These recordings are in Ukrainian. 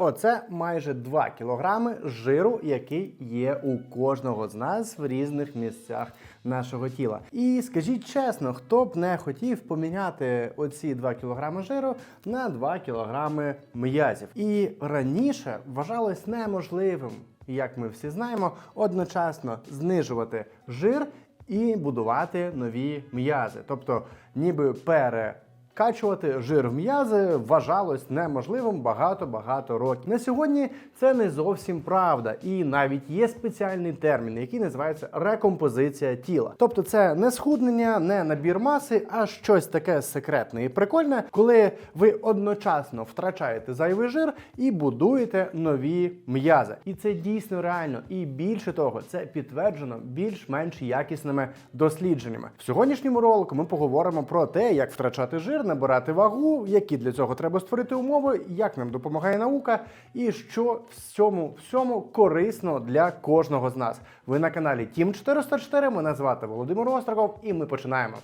Оце майже 2 кілограми жиру, який є у кожного з нас в різних місцях нашого тіла. І скажіть чесно, хто б не хотів поміняти оці 2 кілограми жиру на 2 кілограми м'язів. І раніше вважалось неможливим, як ми всі знаємо, одночасно знижувати жир і будувати нові м'язи. Тобто, ніби пере. Качувати жир в м'язи вважалось неможливим багато-багато років. На сьогодні це не зовсім правда, і навіть є спеціальний термін, який називається рекомпозиція тіла. Тобто, це не схуднення, не набір маси, а щось таке секретне і прикольне, коли ви одночасно втрачаєте зайвий жир і будуєте нові м'язи. І це дійсно реально. І більше того, це підтверджено більш-менш якісними дослідженнями. В сьогоднішньому ролику ми поговоримо про те, як втрачати жир набирати вагу, які для цього треба створити умови, як нам допомагає наука, і що в цьому всьому корисно для кожного з нас. Ви на каналі Тім 404. Мене звати Володимир Остраков, і ми починаємо.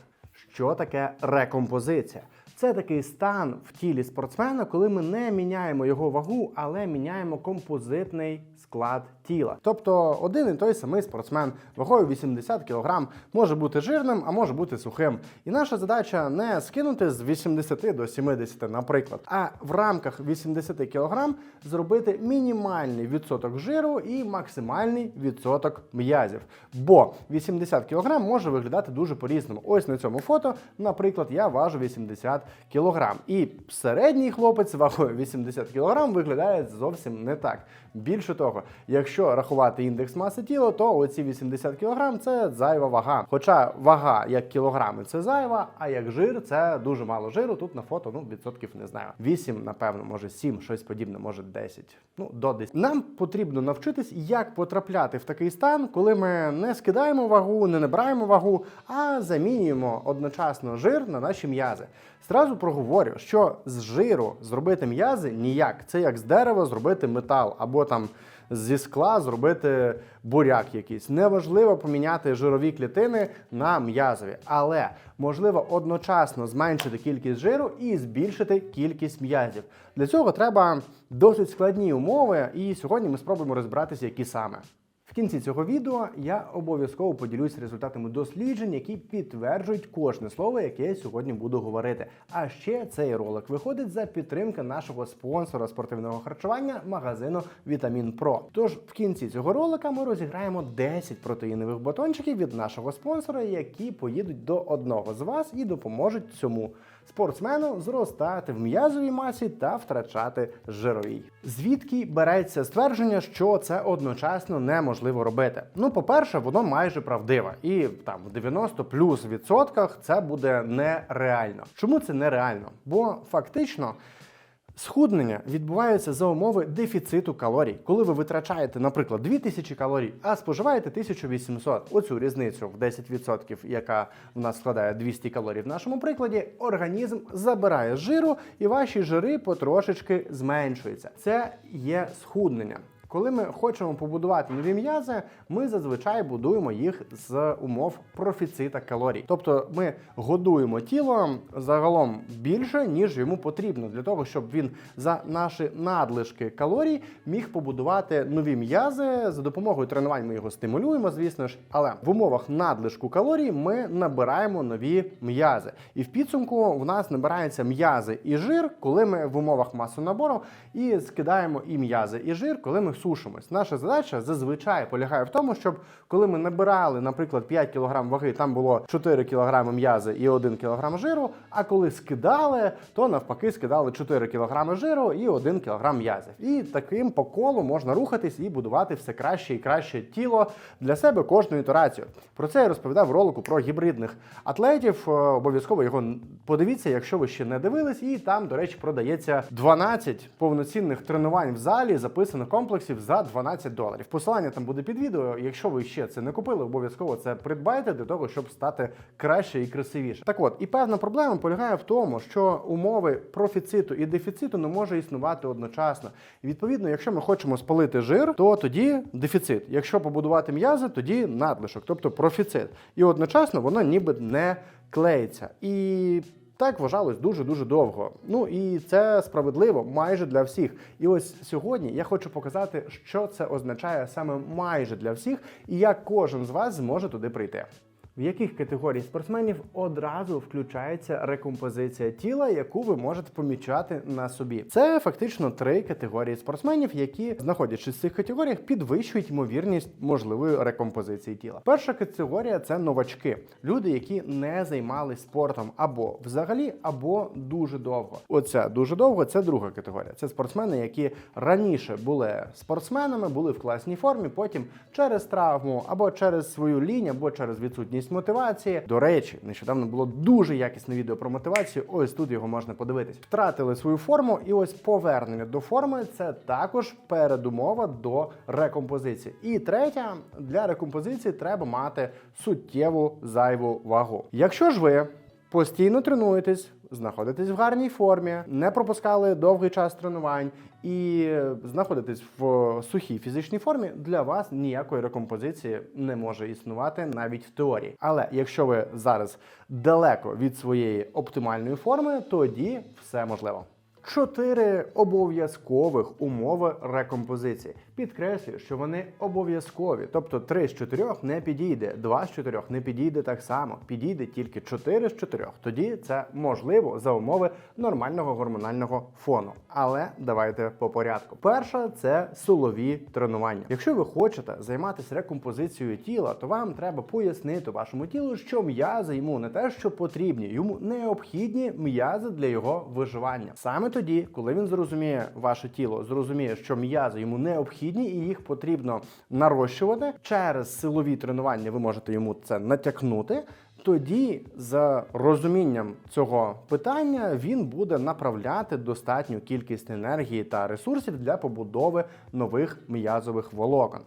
Що таке рекомпозиція? Це такий стан в тілі спортсмена, коли ми не міняємо його вагу, але міняємо композитний склад тіла. Тобто один і той самий спортсмен вагою 80 кг може бути жирним, а може бути сухим. І наша задача не скинути з 80 до 70, наприклад, а в рамках 80 кг зробити мінімальний відсоток жиру і максимальний відсоток м'язів. Бо 80 кг може виглядати дуже по-різному. Ось на цьому фото, наприклад, я важу 80 кг. І середній хлопець вагою 80 кг виглядає зовсім не так. Більше того, якщо рахувати індекс маси тіла, то оці 80 кг це зайва вага. Хоча вага як кілограми це зайва, а як жир це дуже мало жиру. Тут на фото ну відсотків не знаю. 8, напевно, може 7, щось подібне, може 10. Ну до 10. Нам потрібно навчитись, як потрапляти в такий стан, коли ми не скидаємо вагу, не набираємо вагу, а замінюємо одночасно жир на наші м'язи. Зразу проговорю, що з жиру зробити м'язи ніяк. Це як з дерева зробити метал, або там зі скла зробити буряк якийсь. Неважливо поміняти жирові клітини на м'язові, але можливо одночасно зменшити кількість жиру і збільшити кількість м'язів. Для цього треба досить складні умови, і сьогодні ми спробуємо розібратися, які саме. Кінці цього відео я обов'язково поділюсь результатами досліджень, які підтверджують кожне слово, яке я сьогодні буду говорити. А ще цей ролик виходить за підтримки нашого спонсора спортивного харчування магазину Вітамін Про. Тож в кінці цього ролика ми розіграємо 10 протеїнових батончиків від нашого спонсора, які поїдуть до одного з вас і допоможуть цьому спортсмену зростати в м'язовій масі та втрачати жировій. Звідки береться ствердження, що це одночасно неможливо робити? Ну, по-перше, воно майже правдиве, і там в 90 плюс відсотках це буде нереально. Чому це нереально? Бо фактично. Схуднення відбувається за умови дефіциту калорій. Коли ви витрачаєте, наприклад, 2000 калорій, а споживаєте 1800, оцю різницю в 10%, яка в нас складає 200 калорій в нашому прикладі, організм забирає жиру і ваші жири потрошечки зменшуються. Це є схуднення. Коли ми хочемо побудувати нові м'язи, ми зазвичай будуємо їх з умов профіцита калорій. Тобто ми годуємо тіло загалом більше, ніж йому потрібно, для того, щоб він за наші надлишки калорій міг побудувати нові м'язи. За допомогою тренувань ми його стимулюємо, звісно ж, але в умовах надлишку калорій ми набираємо нові м'язи. І в підсумку в нас набираються м'язи і жир, коли ми в умовах масонабору, і скидаємо і м'язи, і жир, коли ми сушимось. Наша задача зазвичай полягає в тому, щоб коли ми набирали, наприклад, 5 кг ваги, там було 4 кг м'язи і 1 кг жиру. А коли скидали, то навпаки скидали 4 кг жиру і 1 кг м'язів. І таким по колу можна рухатись і будувати все краще і краще тіло для себе кожну ітерацію. Про це я розповідав в ролику про гібридних атлетів. Е, Обов'язково його подивіться, якщо ви ще не дивились. І там, до речі, продається 12 повноцінних тренувань в залі, записаних комплексів за 12 доларів. Посилання там буде під відео. Якщо ви ще це не купили, обов'язково це придбайте для того, щоб стати краще і красивіше. Так от, і певна проблема полягає в тому, що умови профіциту і дефіциту не може існувати одночасно. І відповідно, якщо ми хочемо спалити жир, то тоді дефіцит. Якщо побудувати м'язи, тоді надлишок, тобто профіцит. І одночасно воно ніби не клеїться. І Так вважалось дуже дуже довго. Ну і це справедливо майже для всіх. І ось сьогодні я хочу показати, що це означає саме майже для всіх, і як кожен з вас зможе туди прийти. В яких категорій спортсменів одразу включається рекомпозиція тіла, яку ви можете помічати на собі? Це фактично три категорії спортсменів, які, знаходячись в цих категоріях, підвищують ймовірність можливої рекомпозиції тіла. Перша категорія це новачки, люди, які не займались спортом або взагалі, або дуже довго. Оце дуже довго. Це друга категорія. Це спортсмени, які раніше були спортсменами, були в класній формі, потім через травму або через свою лінь, або через відсутність мотивації. До речі, нещодавно було дуже якісне відео про мотивацію. Ось тут його можна подивитись. Втратили свою форму, і ось повернення до форми це також передумова до рекомпозиції. І третя для рекомпозиції треба мати суттєву зайву вагу. Якщо ж ви постійно тренуєтесь, знаходитесь в гарній формі, не пропускали довгий час тренувань і знаходитись в сухій фізичній формі, для вас ніякої рекомпозиції не може існувати навіть в теорії. Але якщо ви зараз далеко від своєї оптимальної форми, тоді все можливо. Чотири обов'язкових умови рекомпозиції. Підкреслюю, що вони обов'язкові, тобто 3 з 4 не підійде, 2 з 4 не підійде так само. Підійде тільки 4 з 4. Тоді це можливо за умови нормального гормонального фону. Але давайте по порядку. Перша це силові тренування. Якщо ви хочете займатися рекомпозицією тіла, то вам треба пояснити вашому тілу, що м'язи йому не те, що потрібні, йому необхідні м'язи для його виживання. Саме тоді, коли він зрозуміє ваше тіло, зрозуміє, що м'язи йому необхідні і їх потрібно нарощувати через силові тренування. Ви можете йому це натякнути. Тоді, за розумінням цього питання, він буде направляти достатню кількість енергії та ресурсів для побудови нових м'язових волокон.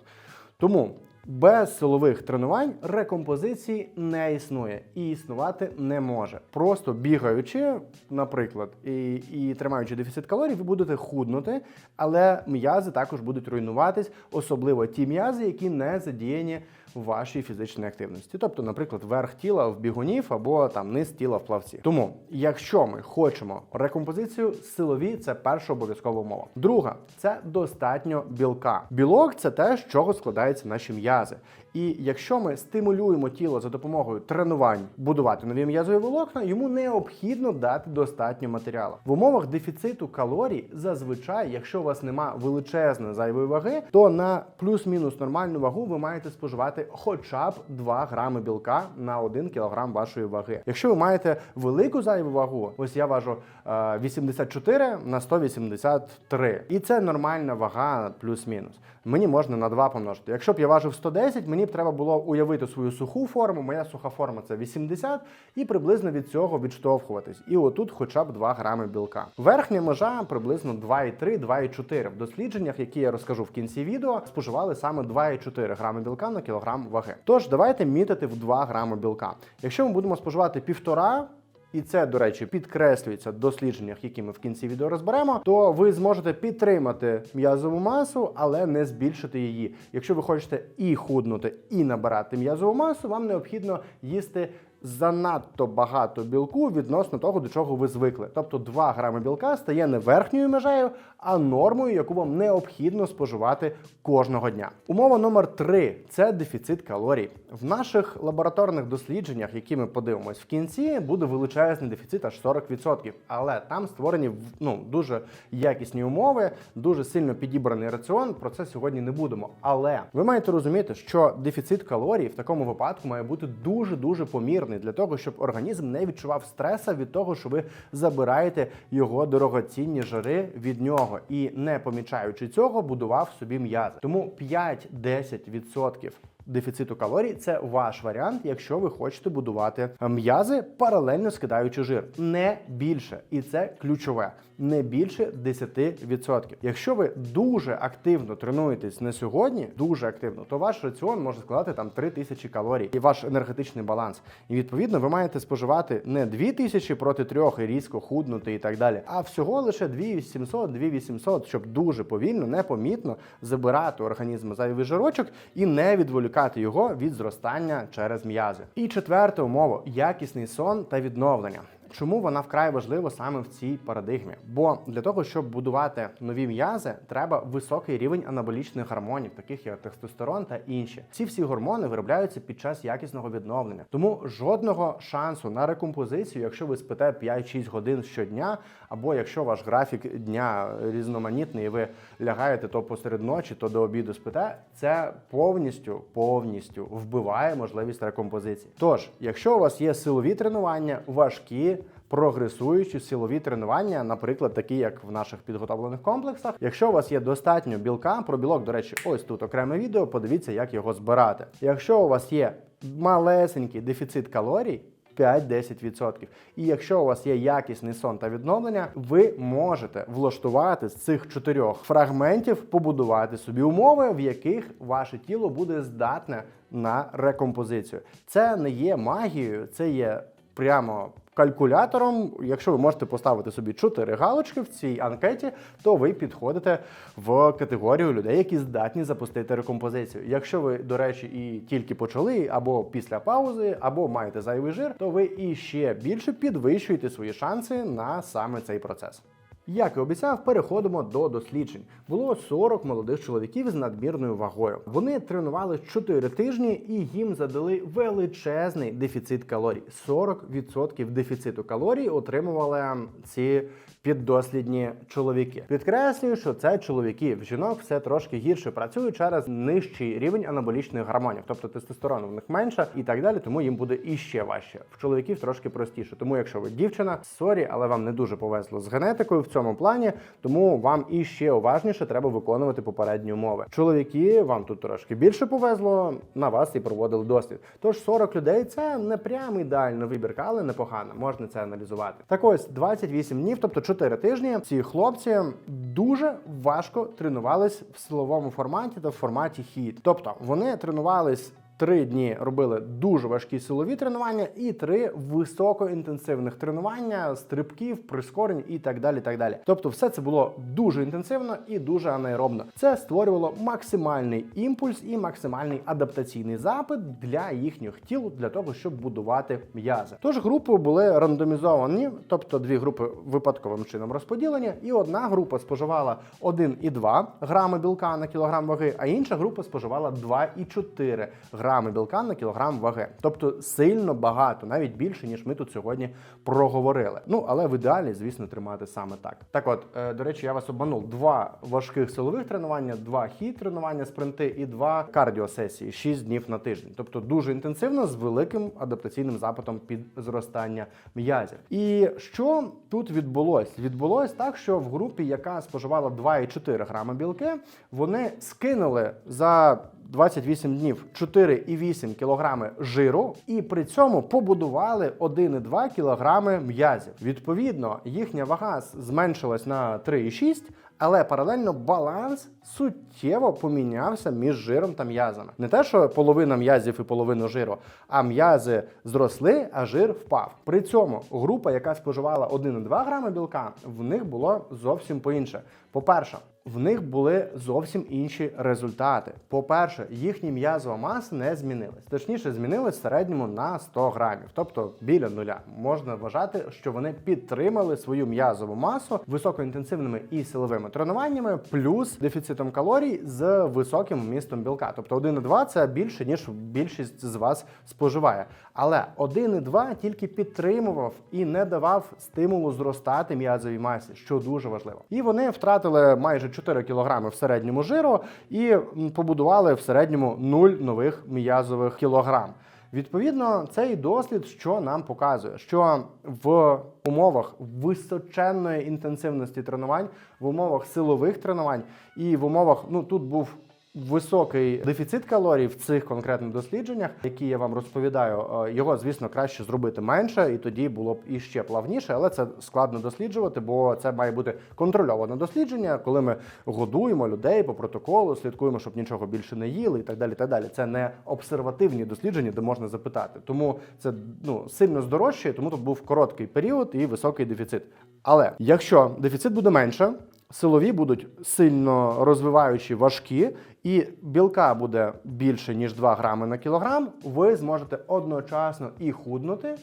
Тому без силових тренувань рекомпозиції не існує і існувати не може. Просто бігаючи, наприклад, і, і тримаючи дефіцит калорій, ви будете худнути, але м'язи також будуть руйнуватись, особливо ті м'язи, які не задіяні вашій фізичній активності. Тобто, наприклад, верх тіла в бігунів або там низ тіла в плавці. Тому, якщо ми хочемо рекомпозицію, силові це перша обов'язкова умова. Друга це достатньо білка. Білок це те, з чого складаються наші м'язи. І якщо ми стимулюємо тіло за допомогою тренувань будувати нові м'язові волокна, йому необхідно дати достатньо матеріалу. В умовах дефіциту калорій зазвичай, якщо у вас нема величезної зайвої ваги, то на плюс-мінус нормальну вагу ви маєте споживати хоча б 2 грами білка на 1 кілограм вашої ваги. Якщо ви маєте велику зайву вагу, ось я важу е, 84 на 183. І це нормальна вага плюс-мінус. Мені можна на 2 помножити. Якщо б я важив 110, мені треба було уявити свою суху форму. Моя суха форма це 80, і приблизно від цього відштовхуватись. І отут хоча б 2 грами білка. Верхня межа приблизно 2,3-2,4. В дослідженнях, які я розкажу в кінці відео, споживали саме 2,4 грами білка на кілограм ваги. Тож давайте мітити в 2 грами білка. Якщо ми будемо споживати півтора. І це, до речі, підкреслюється в дослідженнях, які ми в кінці відео розберемо, то ви зможете підтримати м'язову масу, але не збільшити її. Якщо ви хочете і худнути, і набирати м'язову масу, вам необхідно їсти занадто багато білку відносно того, до чого ви звикли. Тобто 2 грами білка стає не верхньою межею, а нормою, яку вам необхідно споживати кожного дня. Умова номер 3 це дефіцит калорій. В наших лабораторних дослідженнях, які ми подивимось в кінці, буде величезний дефіцит аж 40%. Але там створені ну, дуже якісні умови, дуже сильно підібраний раціон. Про це сьогодні не будемо. Але ви маєте розуміти, що дефіцит калорій в такому випадку має бути дуже дуже помірний для того, щоб організм не відчував стреса від того, що ви забираєте його дорогоцінні жири від нього і не помічаючи цього, будував собі м'язи. Тому 5-10% дефіциту калорій це ваш варіант, якщо ви хочете будувати м'язи, паралельно скидаючи жир. Не більше, і це ключове. Не більше 10%. Якщо ви дуже активно тренуєтесь на сьогодні, дуже активно, то ваш раціон може складати там 3000 калорій і ваш енергетичний баланс. І відповідно ви маєте споживати не 2000 проти 3 і різко худнути і так далі, а всього лише 2700, 2800, щоб дуже повільно, непомітно забирати у організму зайвий жирочок і не відволікати його від зростання через м'язи. І четверта умова якісний сон та відновлення. Чому вона вкрай важлива саме в цій парадигмі? Бо для того, щоб будувати нові м'язи, треба високий рівень анаболічних гормонів, таких як тестостерон та інші. Ці всі гормони виробляються під час якісного відновлення. Тому жодного шансу на рекомпозицію, якщо ви спите 5-6 годин щодня, або якщо ваш графік дня різноманітний, і ви лягаєте то посеред ночі, то до обіду спите, це повністю повністю вбиває можливість рекомпозиції. Тож, якщо у вас є силові тренування, важкі. Прогресуючі силові тренування, наприклад, такі як в наших підготовлених комплексах. Якщо у вас є достатньо білка, про білок, до речі, ось тут окреме відео. Подивіться, як його збирати. Якщо у вас є малесенький дефіцит калорій. 5-10%. І якщо у вас є якісний сон та відновлення, ви можете влаштувати з цих чотирьох фрагментів, побудувати собі умови, в яких ваше тіло буде здатне на рекомпозицію. Це не є магією, це є прямо. Калькулятором, якщо ви можете поставити собі 4 галочки в цій анкеті, то ви підходите в категорію людей, які здатні запустити рекомпозицію. Якщо ви, до речі, і тільки почали, або після паузи, або маєте зайвий жир, то ви і ще більше підвищуєте свої шанси на саме цей процес. Як і обіцяв, переходимо до досліджень. Було 40 молодих чоловіків з надмірною вагою. Вони тренували 4 тижні і їм задали величезний дефіцит калорій. 40% дефіциту калорій отримували ці піддослідні чоловіки. Підкреслюю, що це чоловіки. В жінок все трошки гірше працює через нижчий рівень анаболічних гормонів, тобто тестостерону в них менше і так далі, тому їм буде іще важче. В чоловіків трошки простіше. Тому, якщо ви дівчина, сорі, але вам не дуже повезло з генетикою в цьому плані, тому вам іще уважніше треба виконувати попередні умови. Чоловіки, вам тут трошки більше повезло, на вас і проводили дослід. Тож 40 людей це не прям ідеальна вибірка, але непогано, можна це аналізувати. Так ось 28 днів, тобто 4 тижні, ці хлопці дуже важко тренувались в силовому форматі та в форматі хід. Тобто вони тренувались. Три дні робили дуже важкі силові тренування і три високоінтенсивних тренування, стрибків, прискорень і так далі. так далі. Тобто, все це було дуже інтенсивно і дуже анаеробно. Це створювало максимальний імпульс і максимальний адаптаційний запит для їхніх тіл для того, щоб будувати м'язи. Тож групи були рандомізовані, тобто дві групи випадковим чином розподілені, і одна група споживала 1,2 грами білка на кілограм ваги, а інша група споживала 2,4 грами білка на кілограм ваги. Тобто сильно багато, навіть більше, ніж ми тут сьогодні проговорили. Ну але в ідеалі, звісно, тримати саме так. Так, от, е, до речі, я вас обманув: два важких силових тренування, два хід тренування, спринти і два кардіосесії 6 днів на тиждень. Тобто дуже інтенсивно з великим адаптаційним запитом під зростання м'язів. І що тут відбулось? Відбулось так, що в групі, яка споживала 2,4 грами білки, вони скинули за 28 днів 4,8 кілограми жиру, і при цьому побудували 1,2 кілограми м'язів. Відповідно, їхня вага зменшилась на 3,6, але паралельно баланс суттєво помінявся між жиром та м'язами. Не те, що половина м'язів і половина жиру, а м'язи зросли, а жир впав. При цьому група, яка споживала 1,2 грами білка, в них було зовсім по інше. По-перше, в них були зовсім інші результати. По-перше, їхня м'язова маса не змінилась. Точніше, змінилась в середньому на 100 грамів, тобто біля нуля. Можна вважати, що вони підтримали свою м'язову масу високоінтенсивними і силовими тренуваннями, плюс дефіцитом калорій з високим вмістом білка. Тобто 1,2 це більше ніж більшість з вас споживає. Але 1,2 тільки підтримував і не давав стимулу зростати м'язовій масі, що дуже важливо. І вони втратили майже 4 кілограми в середньому жиру і побудували в середньому 0 нових м'язових кілограм. Відповідно, цей дослід, що нам показує, що в умовах височенної інтенсивності тренувань, в умовах силових тренувань і в умовах, ну тут був високий дефіцит калорій в цих конкретних дослідженнях, які я вам розповідаю, е, його, звісно, краще зробити менше, і тоді було б іще плавніше, але це складно досліджувати, бо це має бути контрольоване дослідження, коли ми годуємо людей по протоколу, слідкуємо, щоб нічого більше не їли, і так далі. так далі. Це не обсервативні дослідження, де можна запитати. Тому це ну сильно здорожчає, тому тут був короткий період і високий дефіцит. Але якщо дефіцит буде менше, силові будуть сильно розвиваючі важкі, і білка буде більше ніж 2 грами на кілограм, ви зможете одночасно і худнути,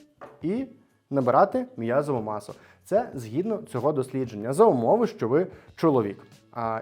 і набирати м'язову масу. Це згідно цього дослідження за умови, що ви чоловік.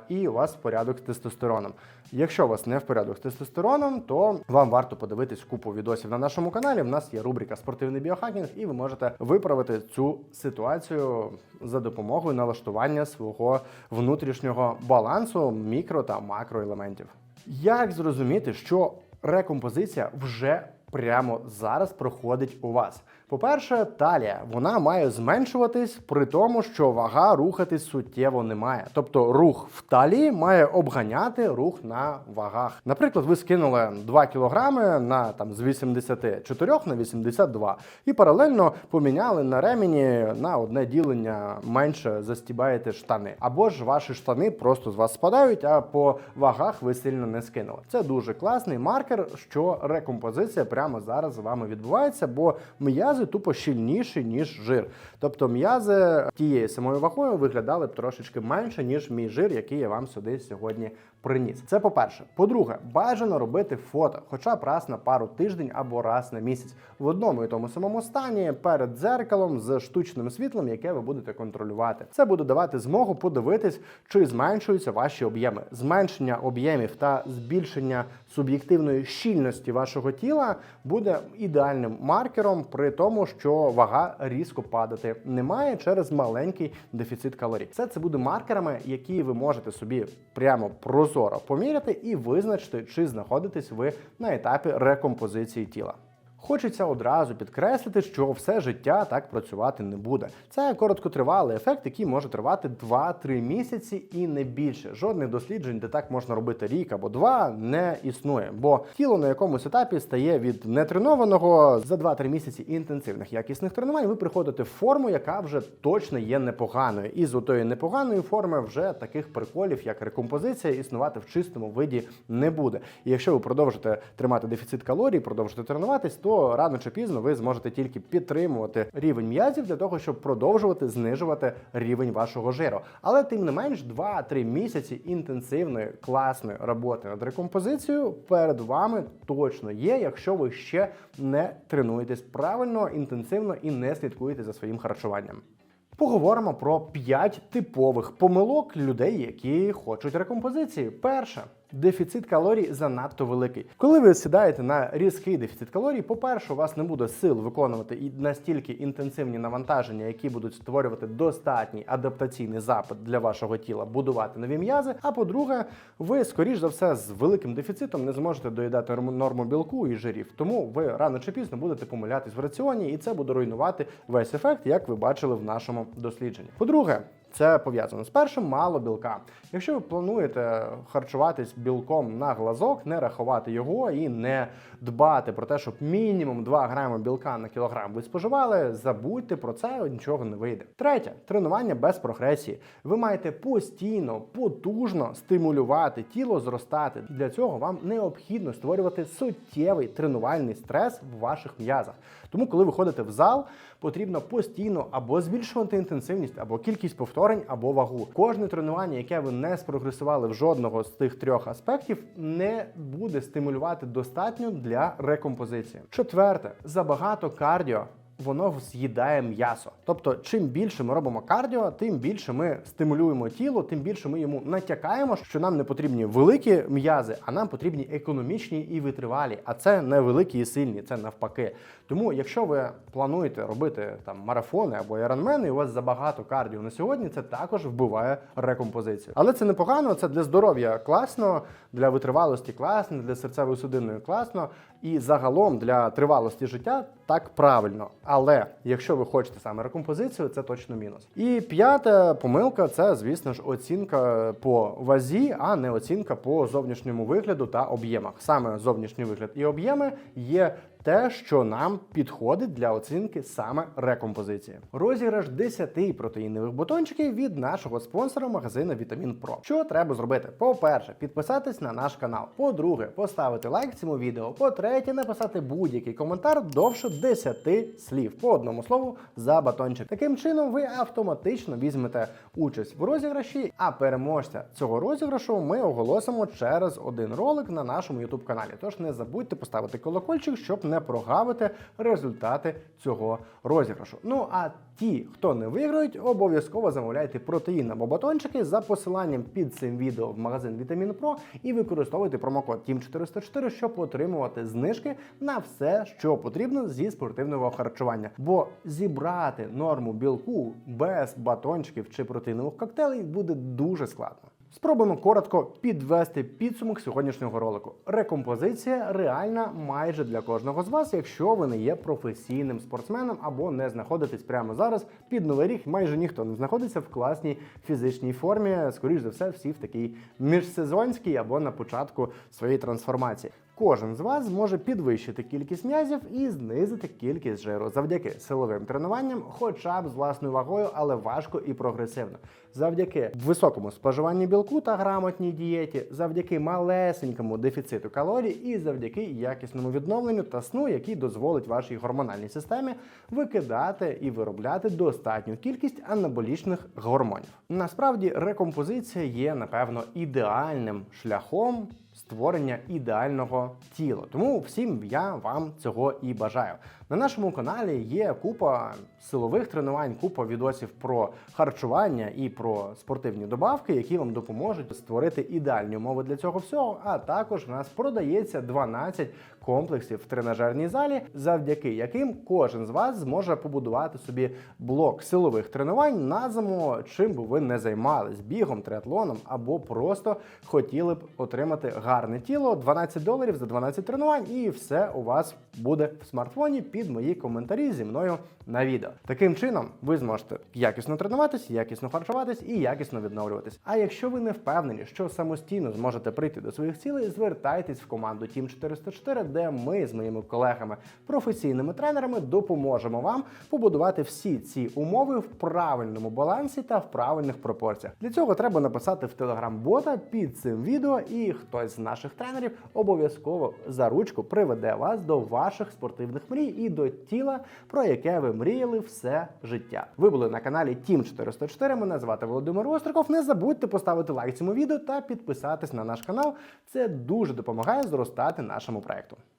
І у вас порядок з тестостероном. Якщо у вас не в порядок з тестостероном, то вам варто подивитись купу відосів на нашому каналі. В нас є рубрика Спортивний біохакінг, і ви можете виправити цю ситуацію за допомогою налаштування свого внутрішнього балансу мікро та макроелементів. Як зрозуміти, що рекомпозиція вже прямо зараз проходить у вас? По-перше, талія вона має зменшуватись при тому, що вага рухатись суттєво не має. Тобто рух в талії має обганяти рух на вагах. Наприклад, ви скинули 2 кілограми на там з 84 на 82 і паралельно поміняли на ремені на одне ділення менше застібаєте штани. Або ж ваші штани просто з вас спадають, а по вагах ви сильно не скинули. Це дуже класний маркер, що рекомпозиція прямо зараз з вами відбувається, бо м'язи тупо щільніші, ніж жир. Тобто м'язи тією самою вагою виглядали б трошечки менше, ніж мій жир, який я вам сюди сьогодні приніс. Це по-перше. По-друге, бажано робити фото, хоча б раз на пару тиждень або раз на місяць, в одному і тому самому стані перед дзеркалом з штучним світлом, яке ви будете контролювати. Це буде давати змогу подивитись, чи зменшуються ваші об'єми. Зменшення об'ємів та збільшення суб'єктивної щільності вашого тіла буде ідеальним маркером при тому, що вага різко падати не має через маленький дефіцит калорій. Все це буде маркерами, які ви можете собі прямо прозоро поміряти і визначити, чи знаходитесь ви на етапі рекомпозиції тіла. Хочеться одразу підкреслити, що все життя так працювати не буде. Це короткотривалий ефект, який може тривати 2-3 місяці і не більше. Жодних досліджень, де так можна робити рік або два, не існує. Бо тіло на якомусь етапі стає від нетренованого за 2-3 місяці інтенсивних якісних тренувань. Ви приходите в форму, яка вже точно є непоганою. І з отої непоганої форми вже таких приколів, як рекомпозиція, існувати в чистому виді не буде. І якщо ви продовжите тримати дефіцит калорій, продовжите тренуватись, то рано чи пізно ви зможете тільки підтримувати рівень м'язів для того, щоб продовжувати знижувати рівень вашого жиру. Але тим не менш, 2-3 місяці інтенсивної класної роботи над рекомпозицією перед вами точно є, якщо ви ще не тренуєтесь правильно, інтенсивно і не слідкуєте за своїм харчуванням. Поговоримо про 5 типових помилок людей, які хочуть рекомпозиції. Перше. Дефіцит калорій занадто великий. Коли ви сідаєте на різкий дефіцит калорій, по-перше, у вас не буде сил виконувати і настільки інтенсивні навантаження, які будуть створювати достатній адаптаційний запит для вашого тіла, будувати нові м'язи. А по-друге, ви скоріш за все з великим дефіцитом не зможете доїдати норму- білку і жирів. Тому ви рано чи пізно будете помилятись в раціоні, і це буде руйнувати весь ефект, як ви бачили в нашому дослідженні. По-друге, це пов'язано з першим мало білка. Якщо ви плануєте харчуватись білком на глазок, не рахувати його і не дбати про те, щоб мінімум 2 грами білка на кілограм ви споживали, забудьте про це, нічого не вийде. Третє тренування без прогресії. Ви маєте постійно, потужно стимулювати тіло зростати. Для цього вам необхідно створювати суттєвий тренувальний стрес в ваших м'язах. Тому, коли ви ходите в зал, потрібно постійно або збільшувати інтенсивність, або кількість повторень, або вагу. Кожне тренування, яке ви не спрогресували в жодного з тих трьох аспектів, не буде стимулювати достатньо для рекомпозиції. Четверте, забагато кардіо. Воно з'їдає м'ясо. Тобто, чим більше ми робимо кардіо, тим більше ми стимулюємо тіло, тим більше ми йому натякаємо, що нам не потрібні великі м'язи, а нам потрібні економічні і витривалі. А це не великі і сильні, це навпаки. Тому, якщо ви плануєте робити там марафони або іронмени, і у вас забагато кардіо на сьогодні, це також вбиває рекомпозицію. Але це непогано, це для здоров'я класно, для витривалості класно, для серцевої судинної класно, і загалом для тривалості життя так правильно. Але якщо ви хочете саме рекомпозицію, це точно мінус. І п'ята помилка це, звісно ж, оцінка по вазі, а не оцінка по зовнішньому вигляду та об'ємах. Саме зовнішній вигляд і об'єми є те, що нам підходить для оцінки саме рекомпозиції. Розіграш 10 протеїнових батончиків від нашого спонсора магазину Вітамін Про. Що треба зробити? По-перше, підписатись на наш канал. По-друге, поставити лайк цьому відео. По-третє, написати будь-який коментар довше 10 слів по одному слову за батончик. Таким чином, ви автоматично візьмете участь в розіграші, а переможця цього розіграшу ми оголосимо через один ролик на нашому YouTube каналі. Тож не забудьте поставити колокольчик, щоб не прогавити результати цього розіграшу. Ну а ті, хто не виграють, обов'язково замовляйте протеїн або батончики за посиланням під цим відео в магазин Вітамін Про і використовуйте промокод TEAM404, щоб отримувати знижки на все, що потрібно зі спортивного харчування. Бо зібрати норму білку без батончиків чи протеїнових коктейлів буде дуже складно. Спробуємо коротко підвести підсумок сьогоднішнього ролику. Рекомпозиція реальна майже для кожного з вас, якщо ви не є професійним спортсменом або не знаходитесь прямо зараз під новий рік. Майже ніхто не знаходиться в класній фізичній формі. Скоріш за все, всі в такій міжсезонській або на початку своєї трансформації. Кожен з вас зможе підвищити кількість м'язів і знизити кількість жиру завдяки силовим тренуванням, хоча б з власною вагою, але важко і прогресивно. Завдяки високому споживанню білку та грамотній дієті, завдяки малесенькому дефіциту калорій і завдяки якісному відновленню та сну, який дозволить вашій гормональній системі викидати і виробляти достатню кількість анаболічних гормонів. Насправді рекомпозиція є напевно ідеальним шляхом створення ідеального тіла. Тому всім я вам цього і бажаю. На нашому каналі є купа силових тренувань, купа відосів про харчування і про спортивні добавки, які вам допоможуть створити ідеальні умови для цього всього. А також в нас продається 12 комплексів в тренажерній залі, завдяки яким кожен з вас зможе побудувати собі блок силових тренувань на зиму, чим би ви не займались бігом, триатлоном або просто хотіли б отримати гарне тіло. 12 доларів за 12 тренувань, і все у вас буде в смартфоні під мої коментарі зі мною на відео. Таким чином, ви зможете якісно тренуватись, якісно харчуватись і якісно відновлюватись. А якщо ви не впевнені, що самостійно зможете прийти до своїх цілей, звертайтесь в команду Team 404, де ми з моїми колегами, професійними тренерами, допоможемо вам побудувати всі ці умови в правильному балансі та в правильних пропорціях. Для цього треба написати в телеграм-бота під цим відео, і хтось з наших тренерів обов'язково за ручку приведе вас до ваших спортивних мрій і до тіла, про яке ви мріяли все життя. Ви були на каналі Тім 404. Мене звати Володимир Остриков. Не забудьте поставити лайк цьому відео та підписатись на наш канал. Це дуже допомагає зростати нашому проекту.